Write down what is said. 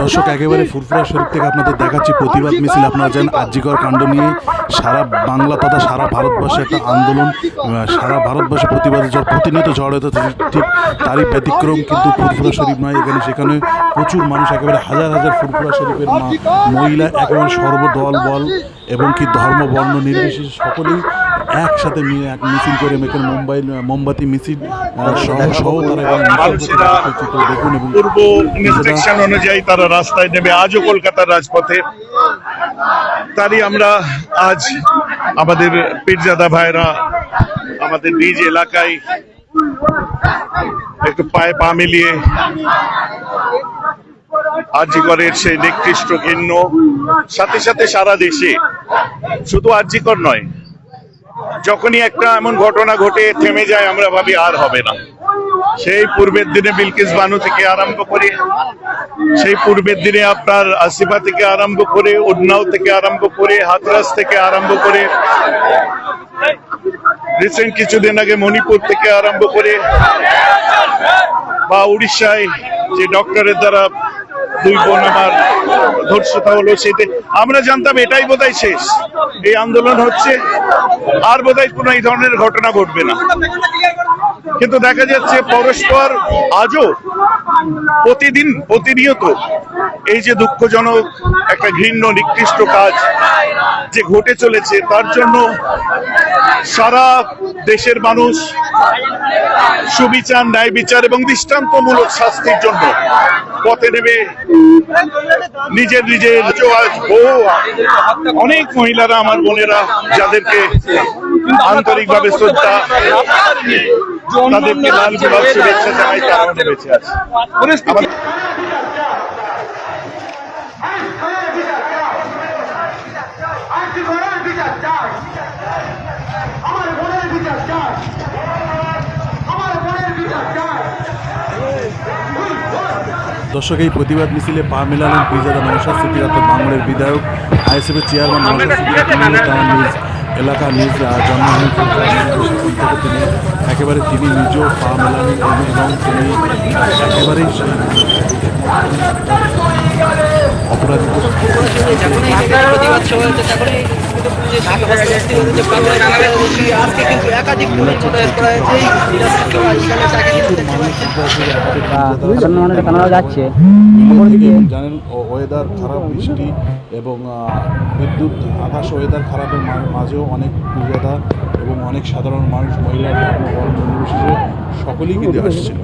দর্শক একেবারে ফুরফুরা শরীফ থেকে আপনাদের দেখাচ্ছি প্রতিবাদ মিছিল আপনারা জানেন আর্যিকর কাণ্ড নিয়ে সারা বাংলা তথা সারা ভারতবর্ষে একটা আন্দোলন সারা ভারতবর্ষে প্রতিবাদে ঝড় প্রতিনিয়ত ঝড় হতে ঠিক তারই ব্যতিক্রম কিন্তু ফুরফুরা শরীফ নয় এখানে সেখানে প্রচুর মানুষ একেবারে হাজার হাজার ফুরফুরা শরীফের মহিলা একেবারে সর্বদল বল এবং কি ধর্ম বর্ণ নির্বিশেষে সকলেই একসাথে মিলে এক মিছিল করে এখানে মুম্বাই মোমবাতি মিছিল সহ তারা চিত্র দেখুন এবং পূর্ব ইনস্ট্রাকশন অনুযায়ী তারা রাস্তায় নেমে আজও কলকাতার রাজপথে। তারই আমরা আজ আমাদের পীরজাদা ভাইরা আমাদের নিজ এলাকায় একটু পায়ে পা মিলিয়ে আর্যিকরের সেই নিকৃষ্ট ঘিন্ন সাথে সাথে সারা দেশে শুধু আর্যিকর নয় যখনই একটা এমন ঘটনা ঘটে, থেমে যায়, আমরা ভাবি আর হবে না। সেই পূর্বের দিনে বিলকিস বানু থেকে আরম্ভ করে, সেই পূর্বের দিনে আপনার আসিফা থেকে আরম্ভ করে উন্নাও থেকে আরম্ভ করে, হাতরাস থেকে আরম্ভ করে রিসেন্ট কিছুদিন আগে মণিপুর থেকে আরম্ভ করে, বা উড়িষ্যায় যে ডক্টরের দ্বারা দুই বোন আমার ধর্ষতা হলো, সেটা আমরা জানতাম, এটাই বোধহয় শেষ। এই আন্দোলন হচ্ছে, আর বোধহয় কোনো এই ধরনের ঘটনা ঘটবে না। কিন্তু দেখা যাচ্ছে পরস্পর আজও প্রতিদিন প্রতিনিয়ত এই যে দুঃখজনক একটা ঘৃণ্য, নিকৃষ্ট কাজ যে ঘটে চলেছে, তার জন্য সারা দেশের মানুষ সুবিচার, ন্যায় বিচার এবং দৃষ্টান্তমূলক শাস্তির জন্য পথে নেবে নিজের নিজের বহু অনেক মহিলারা, আমার বোনেরা, যাদেরকে আন্তরিকভাবে শ্রদ্ধা, তাদেরকে লাল গোলাপ শুভেচ্ছা জানাই তারাও বেঁচে আছে। আমার বোনের বিচার চাই। আমার বোনের বিচার চাই। দর্শক এই প্রতিবাদ মিছিলে পা মেলালেন পিজাদা নৌশাদ সিদ্দিক অর্থাৎ বাংলার বিধায়ক আইএসএফের চেয়ারম্যান নিজ এলাকা নিজ জন্মভূমি তিনি একেবারে তিনি নিজেও পা মেলালেন এবং তিনি একেবারেই অপরাধী। হচ্ছে। আজকে কিন্তু একাধিক কানাডা যাচ্ছে। জানেন ওয়েদার খারাপ বৃষ্টি এবং বিদ্যুৎ আকাশ ওয়েদার খারাপের মাঝেও অনেক পূজাদা এবং অনেক সাধারণ মানুষ মহিলা সকলেই কিন্তু আসছিল।